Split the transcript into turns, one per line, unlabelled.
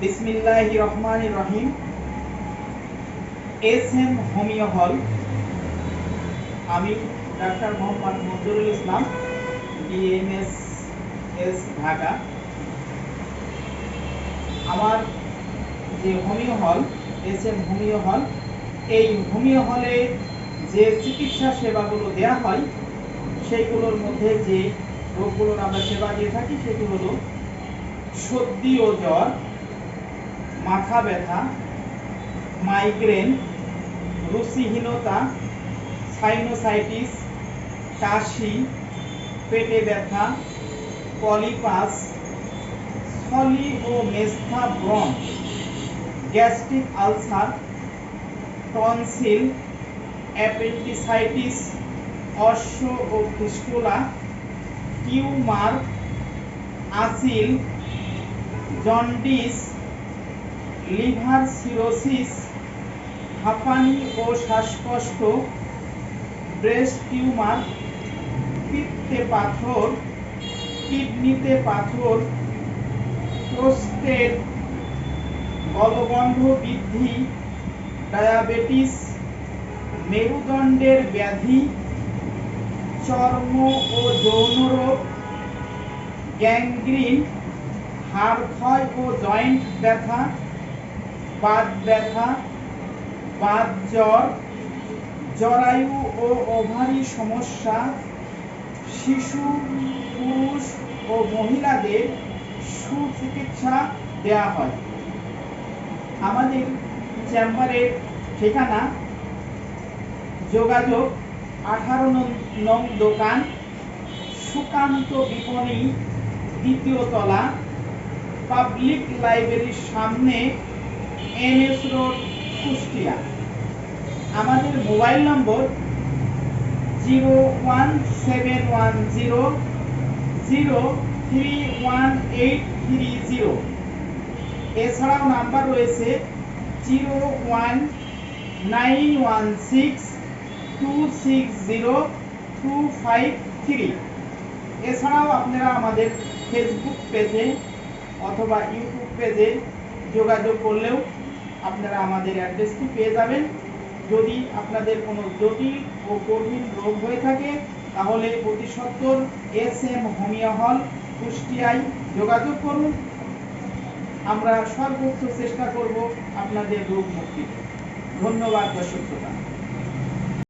বিসমিল্লাহ রহমান রহিম। S M homeo hall. আমি doctor Mohammad Monjurul Islam DMS S Dhaka. আমার যে হোমিও হল, এস এম হোমিও হল, এই হোমিও হলে যে চিকিৎসা সেবাগুলো দেওয়া হয়, সেইগুলোর মধ্যে যে রোগগুলোর আমরা সেবা দিয়ে থাকি, সেগুলো হলো সর্দি ও জ্বর মাথা ব্যথা মাইগ্রেন রুচিহীনতা সাইনোসাইটিস কাশি, পেটে ব্যথা পলিপাস সলি ও মেস্থা ব্রন গ্যাস্ট্রিক আলসার টনসিল অ্যাপেন্ডিসাইটিস অশ্ব ও ফিস্টুলা টিউমার আসিল জন্ডিস লিভার সিরোসিস, হাঁপানি ও শ্বাসকষ্ট, ব্রেস্ট টিউমার, পিত্তে পাথর, কিডনিতে পাথর, প্রোস্টেট গলগণ্ড বৃদ্ধি ডায়াবেটিস, মেরুদণ্ডের ব্যাধি, চর্ম ও যৌন রোগ, গ্যাংগ্রিন, হাড় ক্ষয় ও জয়েন্ট ব্যথা বাত ব্যথা, বাত জ্বর, জরায়ু ও ওভারি সমস্যা, শিশু, পুরুষ ও মহিলাদের সুচিকিৎসা দেওয়া হয়। আমাদের চেম্বারের ঠিকানা, যোগাযোগ আঠারো নং দোকান, সুকান্ত বিপণী, দ্বিতীয় তলা, পাবলিক লাইব্রেরির সামনে এনএস রোড, কুষ্টিয়া। আমাদের mobile number zero one seven one zero zero three one eight three zero. এছাড়াও নাম্বার রয়েছে zero one nine one six two six zero two five three. এছাড়াও আপনারা আমাদের ফেসবুক পেজে অথবা ইউটিউব পেজে যোগাযোগ করলেও আপনারা আমাদের অ্যাড্রেসটি পেয়ে যাবেন। যদি আপনাদের কোনো জটিল ও কঠিন রোগ হয়ে থাকে, তাহলে অতি সত্তর এস এম হোমিও হল, কুষ্টিয়ায় যোগাযোগ করুন। আমরা সর্বোচ্চ চেষ্টা করব আপনাদের রোগ মুক্তি ধন্যবাদ দর্শক শ্রোতা।